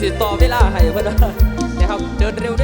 สิต่อเวลาให้เพื่อนนะครับเดินเร็วด้วย